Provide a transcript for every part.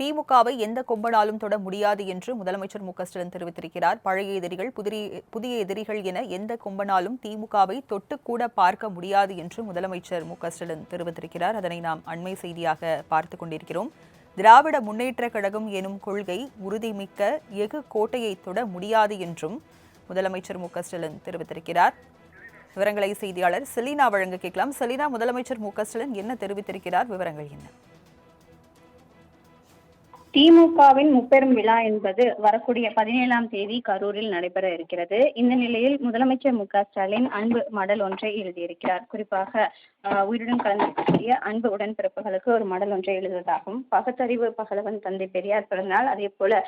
திமுகவை எந்த கொம்பனாலும் தொட முடியாது என்று முதலமைச்சர் மு ஸ்டாலின் தெரிவித்திருக்கிறார். பழைய எதிரிகள் புதிரி- புதிய எதிரிகள் என எந்த கொம்பனாலும் திமுகவை தொட்டுக்கூட பார்க்க முடியாது என்று முதலமைச்சர் மு ஸ்டாலின் தெரிவித்திருக்கிறார். அதனை நாம் அண்மை செய்தியாக பார்த்து கொண்டிருக்கிறோம். திராவிட முன்னேற்ற கழகம் எனும் கொள்கை உறுதிமிக்க எஃகு கோட்டையை தொட முடியாது என்றும் முதலமைச்சர் மு ஸ்டாலின் தெரிவித்திருக்கிறார். விவரங்களை செய்தியாளர் செலீனா வழங்க கேட்கலாம். செலினா முதலமைச்சர் மு ஸ்டாலின் என்ன தெரிவித்திருக்கிறார்? விவரங்கள் என்ன? திமுகவின் முப்பெரும் விழா என்பது வரக்கூடிய பதினேழாம் தேதி கரூரில் நடைபெற இருக்கிறது. இந்த நிலையில் முதலமைச்சர் மு க ஸ்டாலின் அன்பு மடல் ஒன்றை எழுதியிருக்கிறார். குறிப்பாக உயிருடன் கலந்திருக்கக்கூடிய அன்பு உடன்பிறப்புகளுக்கு ஒரு மடல் ஒன்றை எழுதுவதாகவும் பகுத்தறிவு பகலவன் தந்தை பெரியார் பிறந்தநாள் அதே போல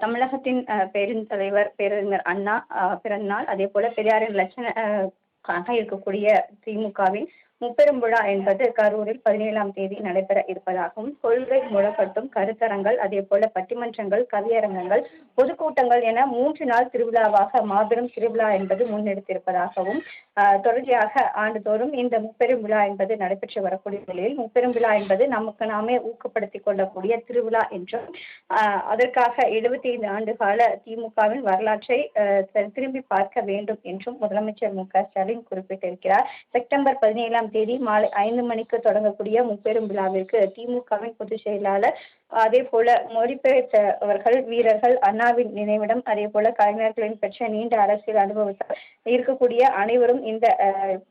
தமிழகத்தின் பெருந்தலைவர் பேரறிஞர் அண்ணா பிறந்தநாள் அதே போல பெரியாரின் லட்சண இருக்கக்கூடிய திமுகவின் முப்பெரும் விழா என்பது கரூரில் பதினேழாம் தேதி நடைபெற இருப்பதாகவும் கொள்கை முழக்கட்டும் கருத்தரங்கள் அதே போல பட்டிமன்றங்கள் கவியரங்கங்கள் பொதுக்கூட்டங்கள் என மூன்று நாள் திருவிழாவாக மாபெரும் திருவிழா என்பது முன்னெடுத்திருப்பதாகவும் தொடர்ச்சியாக ஆண்டுதோறும் இந்த முப்பெரும் விழா என்பது நடைபெற்று வரக்கூடிய நிலையில் முப்பெரும் விழா என்பது நமக்கு நாமே ஊக்கப்படுத்திக் கொள்ளக்கூடிய திருவிழா என்றும் அதற்காக எழுபத்தி ஐந்து ஆண்டு கால திமுகவின் வரலாற்றை திரும்பி பார்க்க வேண்டும் என்றும் முதலமைச்சர் மு க ஸ்டாலின் குறிப்பிட்டிருக்கிறார். செப்டம்பர் பதினேழாம் தேதி மாலை ஐந்து மணிக்கு தொடங்கக்கூடிய முப்பெரும் விழாவிற்கு திமுகவின் பொதுச் செயலாளர் அதே போல மொழிபெயர்த்தவர்கள் வீரர்கள் அண்ணாவின் நினைவிடம் அதே போல கலைஞர்களின் பெற்ற நீண்ட அரசியல் அனுபவத்தால் இருக்கக்கூடிய அனைவரும் இந்த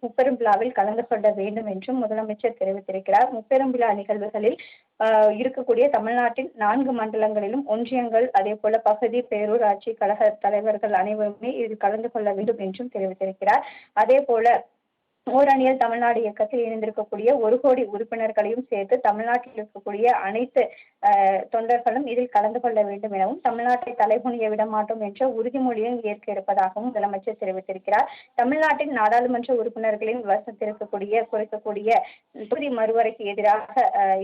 முப்பெரும் விழாவில் கலந்து கொள்ள வேண்டும் என்றும் முதலமைச்சர் தெரிவித்திருக்கிறார். முப்பெரும் விழா நிகழ்வுகளில் இருக்கக்கூடிய தமிழ்நாட்டின் நான்கு மண்டலங்களிலும் ஒன்றியங்கள் அதே போல பகுதி பேரூராட்சி கழக தலைவர்கள் அனைவருமே இதில் கலந்து கொள்ள வேண்டும் என்றும் தெரிவித்திருக்கிறார். அதே போல ஓரணியில் தமிழ்நாடு இயக்கத்தில் இணைந்திருக்கக்கூடிய ஒரு கோடி உறுப்பினர்களையும் சேர்த்து தமிழ்நாட்டில் இருக்கக்கூடிய அனைத்து தொண்டர்களும் இதில் கலந்து கொள்ள வேண்டும் எனவும் தமிழ்நாட்டை தலைகுனிய விட மாட்டோம் என்ற உறுதிமொழியும் ஏற்க இருப்பதாகவும் முதலமைச்சர் தெரிவித்திருக்கிறார். தமிழ்நாட்டின் நாடாளுமன்ற உறுப்பினர்களின் வசத்திருக்கக்கூடிய குறைக்கக்கூடிய தொகுதி மறுவரைக்கு எதிராக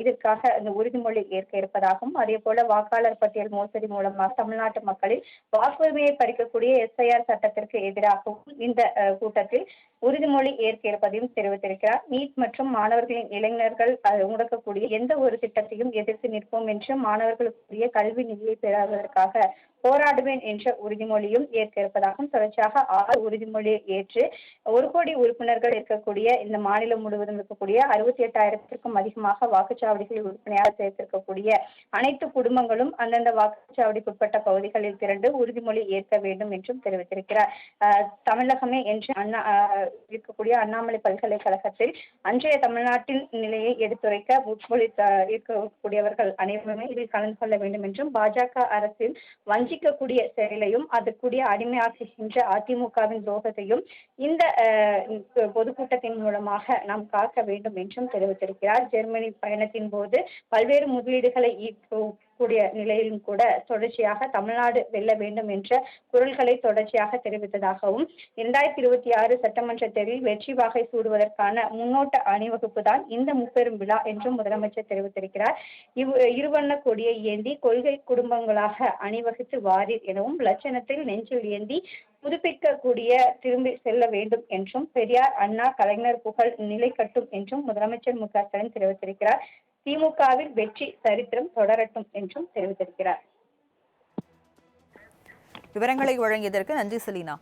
இதற்காக அந்த உறுதிமொழி ஏற்க இருப்பதாகவும் அதே போல வாக்காளர் பட்டியல் மோசடி மூலமாக தமிழ்நாட்டு மக்களின் வாக்குரிமையை பறிக்கக்கூடிய எஸ்ஐஆர் சட்டத்திற்கு எதிராகவும் இந்த கூட்டத்தில் உறுதிமொழி ஏற்க இருப்பதையும் தெரிவித்திருக்கிறார். நீட் மற்றும் மாணவர்களின் இளைஞர்கள் அஹ், முடக்கக்கூடிய எந்த ஒரு திட்டத்தையும் எதிர்த்து நிற்போம் என்று மாணவர்களுக்குரிய கல்வி நிதியை பெறாததற்காக போராடுவேன் என்ற உறுதிமொழியும் ஏற்க இருப்பதாகவும் தொடர்ச்சியாக ஆறு உறுதிமொழியை ஏற்று ஒரு கோடி உறுப்பினர்கள் இருக்கக்கூடிய இந்த மாநிலம் முழுவதும் இருக்கக்கூடிய அறுபத்தி எட்டாயிரத்திற்கும் அதிகமாக வாக்குச்சாவடிகளில் உறுப்பினராக சேர்த்திருக்கக்கூடிய அனைத்து குடும்பங்களும் அந்தந்த வாக்குச்சாவடிக்குட்பட்ட பகுதிகளில் திரண்டு உறுதிமொழி ஏற்க வேண்டும் என்றும் தெரிவித்திருக்கிறார். ஆஹ் தமிழகமே என்று அண்ணா இருக்கக்கூடிய அண்ணாமலை பல்கலைக்கழகத்தில் அன்றைய தமிழ்நாட்டின் நிலையை எடுத்துரைக்க உட்மொழி இருக்கக்கூடியவர்கள் அனைவருமே இதில் கலந்து கொள்ள வேண்டும் என்றும் பாஜக அரசின் வஞ்சி பாதிக்கக்கூடிய செயலையும் அதுக்குரிய அடிமையாக்குகின்ற அதிமுகவின் துரோகத்தையும் இந்த ஆஹ், பொதுக்கூட்டத்தின் மூலமாக நாம் காக்க வேண்டும் என்றும் தெரிவித்திருக்கிறார். ஜெர்மனி பயணத்தின் போது பல்வேறு முதலீடுகளை கூடிய நிலையிலும் கூட தொடர்ச்சியாக தமிழ்நாடு வெல்ல வேண்டும் என்ற குரல்களை தொடர்ச்சியாக தெரிவித்ததாகவும் இரண்டாயிரத்தி இருபத்தி ஆறு சட்டமன்ற தேர்வில் வெற்றி வாகை சூடுவதற்கான முன்னோட்ட அணிவகுப்பு தான் இந்த முப்பெரும் விழா என்றும் முதலமைச்சர் தெரிவித்திருக்கிறார். இவ் இருவண்ண கொடியை ஏந்தி கொள்கை குடும்பங்களாக அணிவகுத்து வாரீர் எனவும் லட்சணத்தில் நெஞ்சில் ஏந்தி புதுப்பிக்கக்கூடிய திரும்பி செல்ல வேண்டும் என்றும் பெரியார் அண்ணா கலைஞர் புகழ் நிலை கட்டும் என்றும் முதலமைச்சர் மு க ஸ்டாலின் தெரிவித்திருக்கிறார். திமுகவில் வெற்றி சரித்திரம் தொடரட்டும் என்றும் தெரிவித்திருக்கிறார். விவரங்களை வழங்கியதற்கு நன்றி செலீனா.